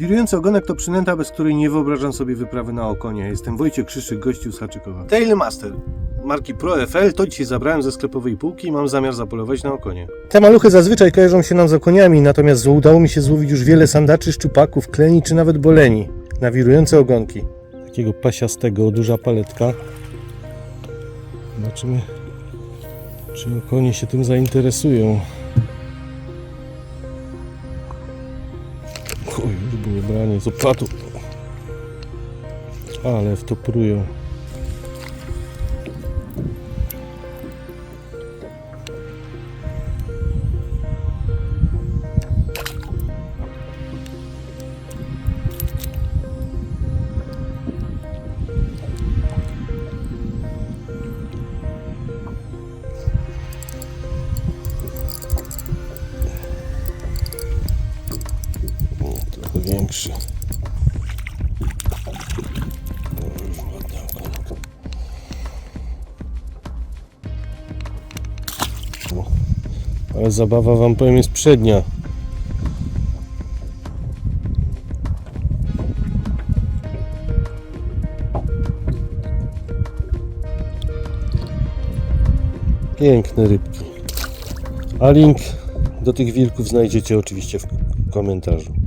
Wirujący ogonek to przynęta, bez której nie wyobrażam sobie wyprawy na okonie. Jestem Wojciech Krzyszczyk, gościu z Haczykowa. Tailmaster marki Pro FL to dzisiaj zabrałem ze sklepowej półki i mam zamiar zapolować na okonie. Te maluchy zazwyczaj kojarzą się nam z okoniami, natomiast udało mi się złowić już wiele sandaczy, szczupaków, kleni czy nawet boleni na wirujące ogonki. Takiego pasiastego, duża paletka. Zobaczymy, czy okonie się tym zainteresują. Oj, już było branie z opłatu. Ale w większy. Ale zabawa wam powiem jest przednia. Piękne rybki. A link do tych wilków znajdziecie oczywiście w komentarzu.